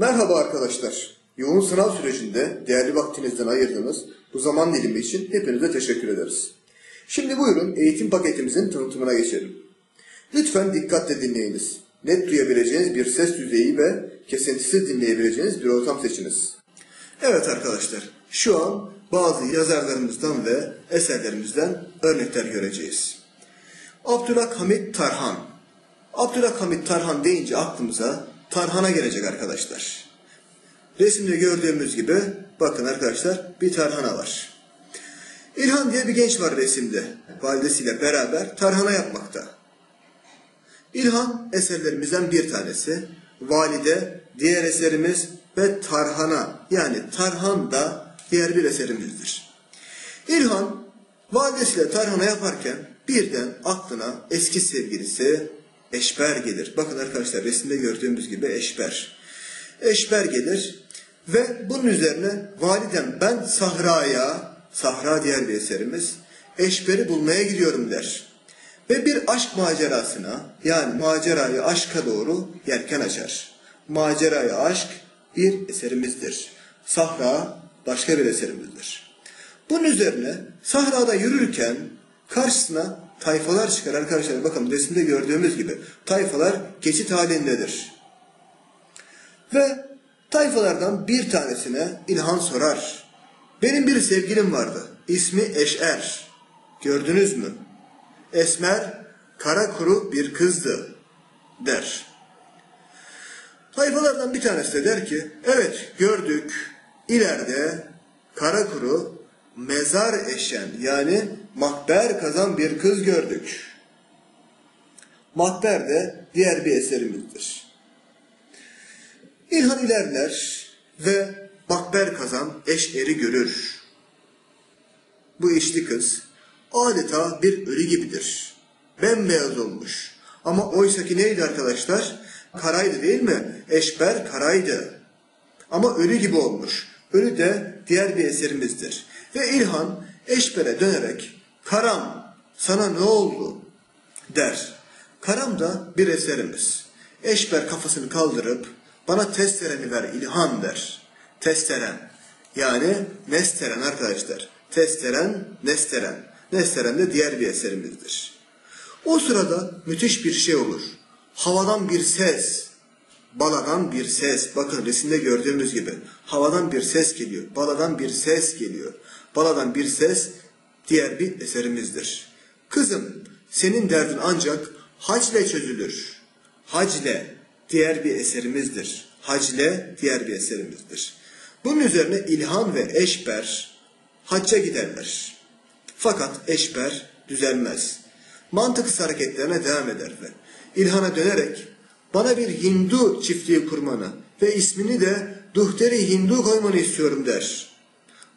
Merhaba arkadaşlar. Yoğun sınav sürecinde değerli vaktinizden ayırdığınız bu zaman dilimi için hepinize teşekkür ederiz. Şimdi buyurun eğitim paketimizin tanıtımına geçelim. Lütfen dikkatle dinleyiniz. Net duyabileceğiniz bir ses düzeyi ve kesintisiz dinleyebileceğiniz bir ortam seçiniz. Evet arkadaşlar, şu an bazı yazarlarımızdan ve eserlerimizden örnekler göreceğiz. Abdülhamit Tarhan. Abdülhamit Tarhan deyince aklımıza Tarhan'a gelecek arkadaşlar. Resimde gördüğümüz gibi bakın arkadaşlar bir tarhana var. İlhan diye bir genç var resimde. Validesiyle beraber tarhana yapmakta. İlhan eserlerimizden bir tanesi. Valide diğer eserimiz ve tarhana yani tarhan da diğer bir eserimizdir. İlhan validesiyle tarhana yaparken birden aklına eski sevgilisi Eşber gelir. Bakın arkadaşlar resimde gördüğümüz gibi Eşber. Eşber gelir ve bunun üzerine validem ben Sahra'ya, Sahra diğer bir eserimiz, Eşber'i bulmaya gidiyorum der. Ve bir aşk macerasına yani macerayı aşka doğru yelken açar. Macerayı aşk bir eserimizdir. Sahra başka bir eserimizdir. Bunun üzerine Sahra'da yürürken karşısına tayfalar çıkar arkadaşlar. Bakın resimde gördüğümüz gibi tayfalar geçit halindedir. Ve tayfalardan bir tanesine İlhan sorar. Benim bir sevgilim vardı. İsmi Eşer. Gördünüz mü? Esmer, kara kuru bir kızdı der. Tayfalardan bir tanesi de der ki, evet gördük, ileride kara kuru mezar eşen yani makber kazan bir kız gördük. Makber de diğer bir eserimizdir. İlhan ilerler ve makber kazan eşeri görür. Bu eşli kız adeta bir ölü gibidir. Bembeyaz olmuş. Ama oysaki neydi arkadaşlar? Karaydı değil mi? Eşber karaydı. Ama ölü gibi olmuş. Ölü de diğer bir eserimizdir. Ve İlhan Eşber'e dönerek Karam sana ne oldu der. Karam da bir eserimiz. Eşber kafasını kaldırıp bana testereni ver İlhan der. Testeren yani nesteren arkadaşlar. Testeren, nesteren. Nesteren de diğer bir eserimizdir. O sırada müthiş bir şey olur. Havadan bir ses, baladan bir ses. Bakın resimde gördüğümüz gibi havadan bir ses geliyor. Baladan bir ses geliyor. Baladan bir ses diğer bir eserimizdir. Kızım senin derdin ancak hacle çözülür. Hacle diğer bir eserimizdir. Hacle diğer bir eserimizdir. Bunun üzerine İlhan ve Eşber hacca giderler. Fakat Eşber düzelmez. Mantıksız hareketlerine devam eder ve İlhan'a dönerek bana bir Hindu çiftliği kurmanı ve ismini de Duhteri Hindu koymanı istiyorum der.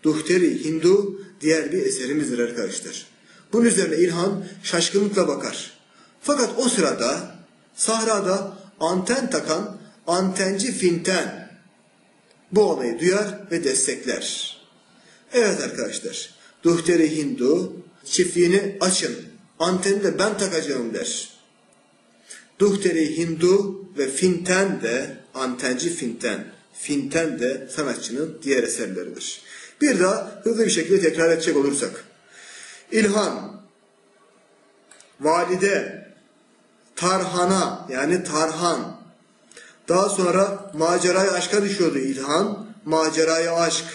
Duhteri Hindu diğer bir eserimizdir arkadaşlar. Bunun üzerine İlhan şaşkınlıkla bakar. Fakat o sırada sahrada anten takan antenci Finten bu olayı duyar ve destekler. Evet arkadaşlar, Duhteri Hindu çiftliğini açın, anteni de ben takacağım der. Duhteri Hindu ve Finten de antenci Finten. Finten de sanatçının diğer eserleridir. Bir daha hızlı bir şekilde tekrar edecek olursak. İlhan, valide, tarhana yani tarhan. Daha sonra maceraya aşka düşüyordu İlhan, maceraya aşk.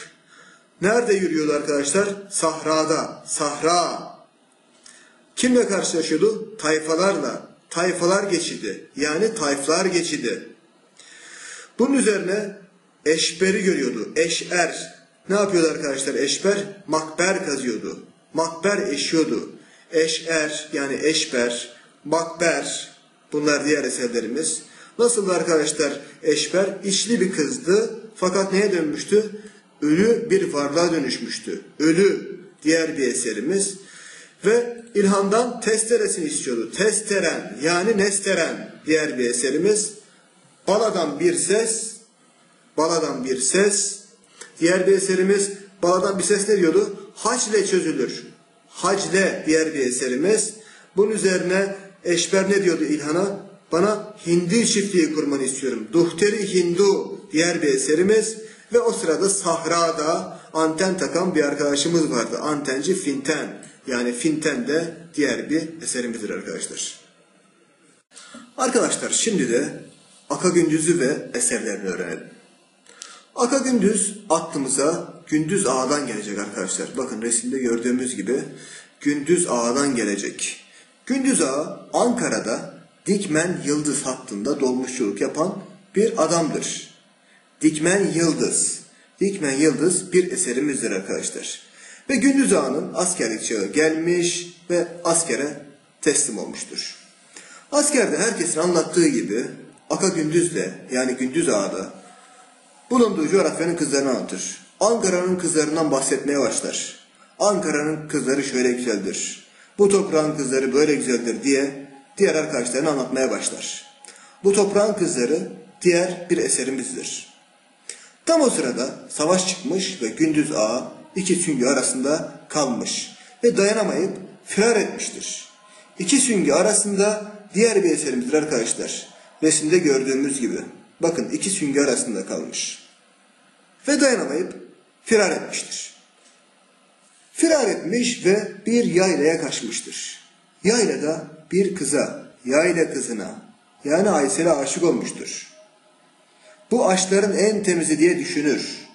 Nerede yürüyordu arkadaşlar? Sahrada, sahra. Kimle karşılaşıyordu? Tayfalarla. Tayfalar geçidi. Yani tayflar geçidi. Bunun üzerine Eşber'i görüyordu. Eşer. Ne yapıyordu arkadaşlar? Eşber makber kazıyordu. Makber eşiyordu. Eşer yani eşber, makber bunlar diğer eserlerimiz. Nasıl arkadaşlar eşber? içli bir kızdı fakat neye dönmüştü? Ölü bir varlığa dönüşmüştü. Ölü diğer bir eserimiz. Ve İlhan'dan testeresini istiyordu. Testeren yani nesteren diğer bir eserimiz. Baladan bir ses, baladan bir ses. Diğer bir eserimiz baladan bir ses ne diyordu? Hac ile çözülür. Hacle diğer bir eserimiz. Bunun üzerine Eşber ne diyordu İlhan'a? Bana Hindi çiftliği kurmanı istiyorum. Duhteri Hindu diğer bir eserimiz. Ve o sırada sahrada anten takan bir arkadaşımız vardı. Antenci Finten. Yani Finten de diğer bir eserimizdir arkadaşlar. Arkadaşlar şimdi de Aka Gündüz'ü ve eserlerini öğrenelim. Aka Gündüz aklımıza Gündüz Ağa'dan gelecek arkadaşlar. Bakın resimde gördüğümüz gibi Gündüz Ağa'dan gelecek. Gündüz Ağa Ankara'da Dikmen Yıldız hattında dolmuşçuluk yapan bir adamdır. Dikmen Yıldız. Dikmen Yıldız bir eserimizdir arkadaşlar. Ve Gündüz Ağa'nın askerlik çağı gelmiş ve askere teslim olmuştur. Askerde herkesin anlattığı gibi Aka Gündüz de yani Gündüz Ağa'da bulunduğu coğrafyanın kızlarını anlatır. Ankara'nın kızlarından bahsetmeye başlar. Ankara'nın kızları şöyle güzeldir. Bu toprağın kızları böyle güzeldir diye diğer arkadaşlarına anlatmaya başlar. Bu toprağın kızları diğer bir eserimizdir. Tam o sırada savaş çıkmış ve Gündüz Ağa iki süngü arasında kalmış ve dayanamayıp firar etmiştir. İki süngü arasında diğer bir eserimizdir arkadaşlar. Resimde gördüğümüz gibi. Bakın iki süngü arasında kalmış. Ve dayanamayıp firar etmiştir. Firar etmiş ve bir yaylaya kaçmıştır. Yaylada bir kıza, yayla kızına yani Aysel'e aşık olmuştur. Bu aşkların en temizi diye düşünür.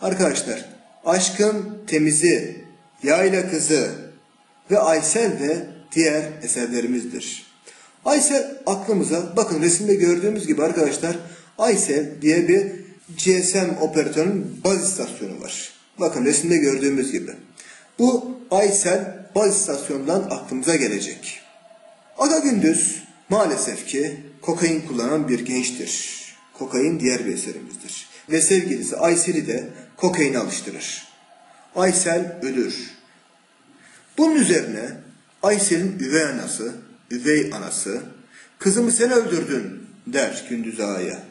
Arkadaşlar aşkın temizi, yayla kızı ve Aysel de diğer eserlerimizdir. Aysel aklımıza bakın resimde gördüğümüz gibi arkadaşlar Aysel diye bir GSM operatörünün baz istasyonu var. Bakın resimde gördüğümüz gibi. Bu Aysel baz istasyonundan aklımıza gelecek. Aga Gündüz maalesef ki kokain kullanan bir gençtir. Kokain diğer bir eserimizdir. Ve sevgilisi Aysel'i de kokaine alıştırır. Aysel ölür. Bunun üzerine Aysel'in üvey anası, üvey anası, kızımı sen öldürdün der Gündüz Ağa'ya.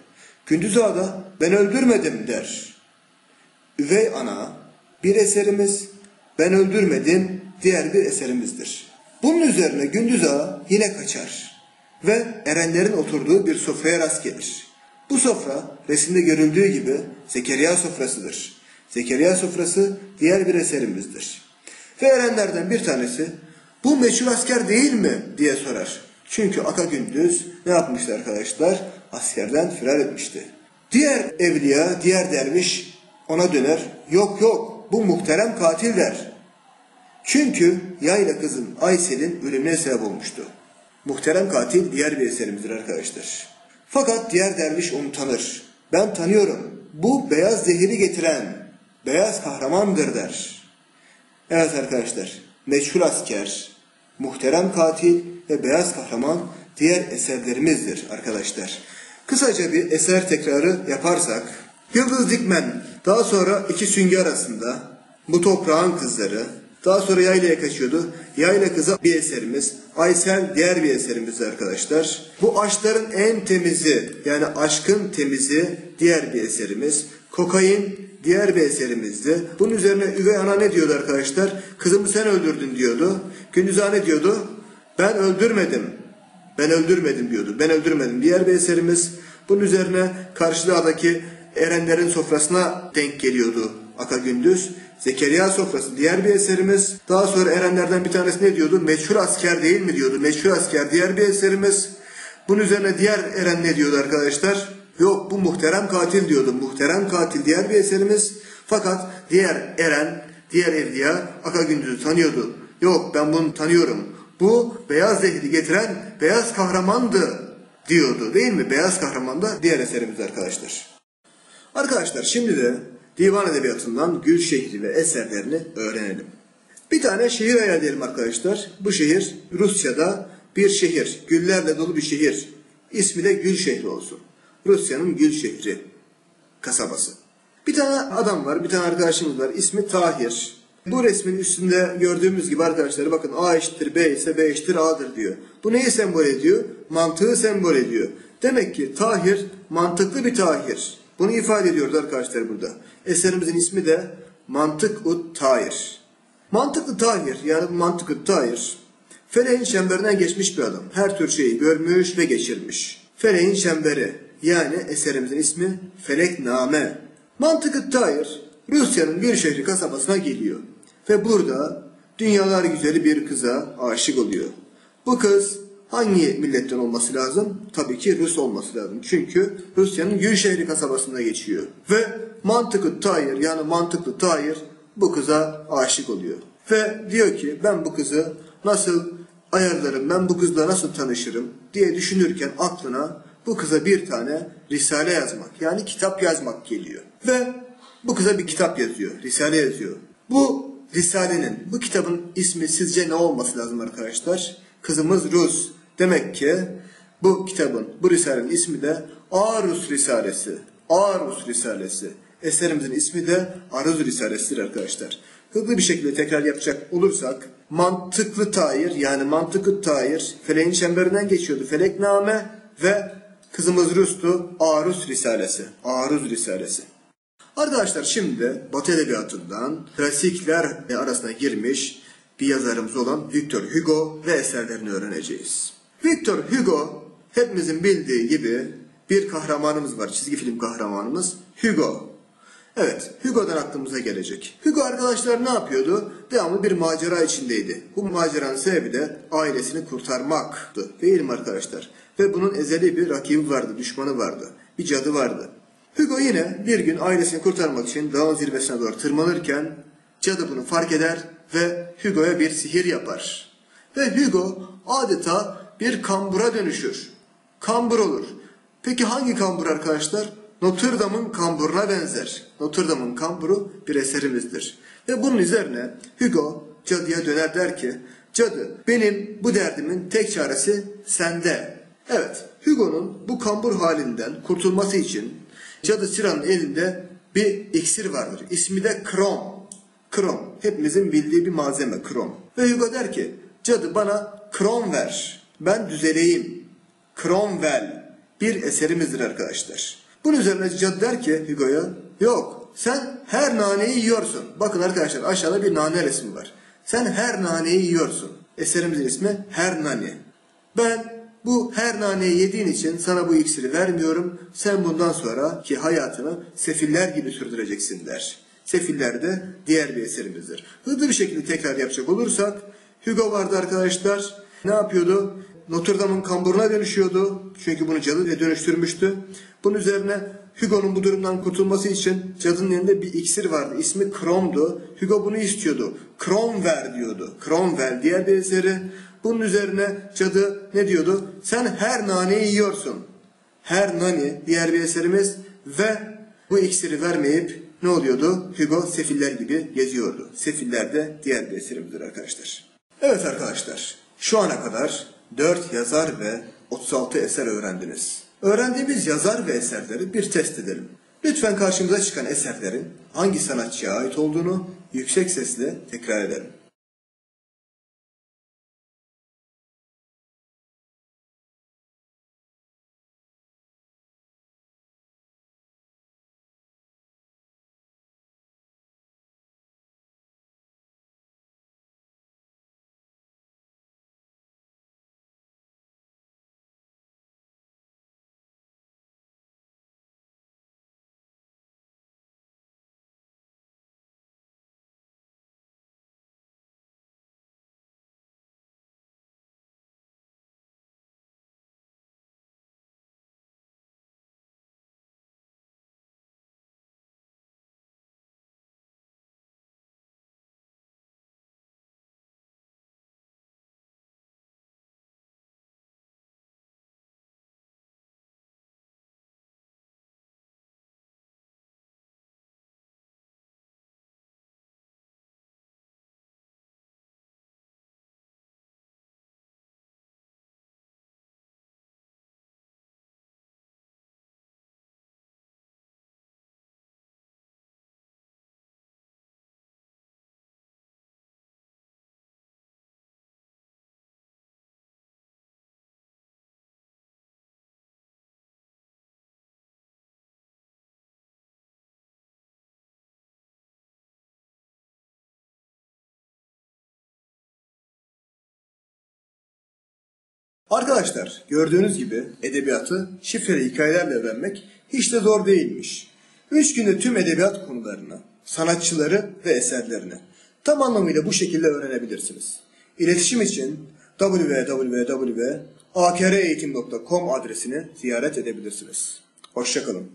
Gündüz Ağa da ben öldürmedim der. Üvey ana bir eserimiz, ben öldürmedim diğer bir eserimizdir. Bunun üzerine Gündüz Ağa yine kaçar ve erenlerin oturduğu bir sofraya rast gelir. Bu sofra resimde görüldüğü gibi Zekeriya sofrasıdır. Zekeriya sofrası diğer bir eserimizdir. Ve erenlerden bir tanesi bu meşhur asker değil mi diye sorar. Çünkü Aka Gündüz ne yapmıştı arkadaşlar? Askerden firar etmişti. Diğer evliya, diğer derviş ona döner. Yok yok bu muhterem katil der. Çünkü yayla kızın Aysel'in ölümüne sebep olmuştu. Muhterem katil diğer bir eserimizdir arkadaşlar. Fakat diğer derviş onu tanır. Ben tanıyorum. Bu beyaz zehiri getiren beyaz kahramandır der. Evet arkadaşlar, meşhur asker, muhterem katil ve beyaz kahraman diğer eserlerimizdir arkadaşlar. Kısaca bir eser tekrarı yaparsak, Yıldız Dikmen daha sonra iki süngü arasında bu toprağın kızları, daha sonra yaylaya kaçıyordu. Yayla kızı bir eserimiz. Aysel diğer bir eserimiz arkadaşlar. Bu aşkların en temizi yani aşkın temizi diğer bir eserimiz. Kokain diğer bir eserimizdi. Bunun üzerine üvey ana ne diyordu arkadaşlar? Kızımı sen öldürdün diyordu. Gündüz ne diyordu? Ben öldürmedim. Ben öldürmedim diyordu. Ben öldürmedim. Diğer bir eserimiz. Bunun üzerine karşı dağdaki erenlerin sofrasına denk geliyordu Aka Gündüz. Zekeriya sofrası diğer bir eserimiz. Daha sonra erenlerden bir tanesi ne diyordu? Meşhur asker değil mi diyordu. Meşhur asker diğer bir eserimiz. Bunun üzerine diğer eren ne diyordu arkadaşlar? Yok bu muhterem katil diyordu. Muhterem katil diğer bir eserimiz. Fakat diğer eren, diğer evliya Aka Gündüz'ü tanıyordu. Yok ben bunu tanıyorum. Bu beyaz zehri getiren beyaz kahramandı diyordu değil mi? Beyaz kahraman da diğer eserimiz arkadaşlar. Arkadaşlar şimdi de divan edebiyatından Gül şehri ve eserlerini öğrenelim. Bir tane şehir hayal edelim arkadaşlar. Bu şehir Rusya'da bir şehir. Güllerle dolu bir şehir. İsmi de Gül şehri olsun. Rusya'nın Gül şehri kasabası. Bir tane adam var, bir tane arkadaşımız var. İsmi Tahir. Bu resmin üstünde gördüğümüz gibi arkadaşlar bakın A eşittir B ise B eşittir A'dır diyor. Bu neyi sembol ediyor? Mantığı sembol ediyor. Demek ki Tahir mantıklı bir Tahir. Bunu ifade ediyoruz arkadaşlar burada. Eserimizin ismi de Mantık ut Tahir. Mantıklı Tahir yani Mantık ut Tahir feleğin çemberinden geçmiş bir adam. Her tür şeyi görmüş ve geçirmiş. Feleğin çemberi yani eserimizin ismi Felekname. Mantıkı Tahir Rusya'nın bir şehri kasabasına geliyor. Ve burada dünyalar güzeli bir kıza aşık oluyor. Bu kız hangi milletten olması lazım? Tabii ki Rus olması lazım. Çünkü Rusya'nın Gülşehri kasabasında geçiyor. Ve mantıklı Tahir yani mantıklı Tahir bu kıza aşık oluyor. Ve diyor ki ben bu kızı nasıl ayarlarım, ben bu kızla nasıl tanışırım diye düşünürken aklına bu kıza bir tane risale yazmak yani kitap yazmak geliyor. Ve bu kıza bir kitap yazıyor, risale yazıyor. Bu risalenin, bu kitabın ismi sizce ne olması lazım arkadaşlar? Kızımız Rus. Demek ki bu kitabın, bu risalenin ismi de Arus Risalesi. Arus Risalesi. Eserimizin ismi de Aruz Risalesi'dir arkadaşlar. Hızlı bir şekilde tekrar yapacak olursak mantıklı tayir yani mantıklı tayir feleğin çemberinden geçiyordu. Felekname ve kızımız Rus'tu Arus Risalesi. Aruz Risalesi. Arkadaşlar şimdi Batı Edebiyatı'ndan klasikler arasına girmiş bir yazarımız olan Victor Hugo ve eserlerini öğreneceğiz. Victor Hugo hepimizin bildiği gibi bir kahramanımız var. Çizgi film kahramanımız Hugo. Evet, Hugo'dan aklımıza gelecek. Hugo arkadaşlar ne yapıyordu? Devamlı bir macera içindeydi. Bu maceranın sebebi de ailesini kurtarmaktı. Değil mi arkadaşlar? Ve bunun ezeli bir rakibi vardı, düşmanı vardı. Bir cadı vardı. Hugo yine bir gün ailesini kurtarmak için dağın zirvesine doğru tırmanırken cadı bunu fark eder ve Hugo'ya bir sihir yapar. Ve Hugo adeta bir kambura dönüşür. Kambur olur. Peki hangi kambur arkadaşlar? Notre Dame'ın kamburuna benzer. Notre Dame'ın kamburu bir eserimizdir. Ve bunun üzerine Hugo cadıya döner der ki Cadı benim bu derdimin tek çaresi sende. Evet Hugo'nun bu kambur halinden kurtulması için Cadı Siran'ın elinde bir iksir vardır. İsmi de krom. Krom. Hepimizin bildiği bir malzeme krom. Ve Hugo der ki cadı bana krom ver. Ben düzeleyim. Cromwell bir eserimizdir arkadaşlar. Bunun üzerine cadı der ki Hugo'ya yok sen her naneyi yiyorsun. Bakın arkadaşlar aşağıda bir nane resmi var. Sen her naneyi yiyorsun. Eserimizin ismi Her Nane. Ben bu her naneyi yediğin için sana bu iksiri vermiyorum. Sen bundan sonra ki hayatını sefiller gibi sürdüreceksin der. Sefiller de diğer bir eserimizdir. Hızlı bir şekilde tekrar yapacak olursak Hugo vardı arkadaşlar. Ne yapıyordu? Notre Dame'ın kamburuna dönüşüyordu. Çünkü bunu cadı diye dönüştürmüştü. Bunun üzerine Hugo'nun bu durumdan kurtulması için cadının elinde bir iksir vardı. İsmi Krom'du. Hugo bunu istiyordu. Krom ver diyordu. Krom ver diğer bir eseri. Bunun üzerine cadı ne diyordu? Sen her naneyi yiyorsun. Her nani diğer bir eserimiz ve bu iksiri vermeyip ne oluyordu? Hugo sefiller gibi geziyordu. Sefiller de diğer bir eserimizdir arkadaşlar. Evet arkadaşlar şu ana kadar 4 yazar ve 36 eser öğrendiniz. Öğrendiğimiz yazar ve eserleri bir test edelim. Lütfen karşımıza çıkan eserlerin hangi sanatçıya ait olduğunu yüksek sesle tekrar edelim. Arkadaşlar gördüğünüz gibi edebiyatı şifreli hikayelerle öğrenmek hiç de zor değilmiş. Üç günde tüm edebiyat konularını, sanatçıları ve eserlerini tam anlamıyla bu şekilde öğrenebilirsiniz. İletişim için www.akreğitim.com adresini ziyaret edebilirsiniz. Hoşçakalın.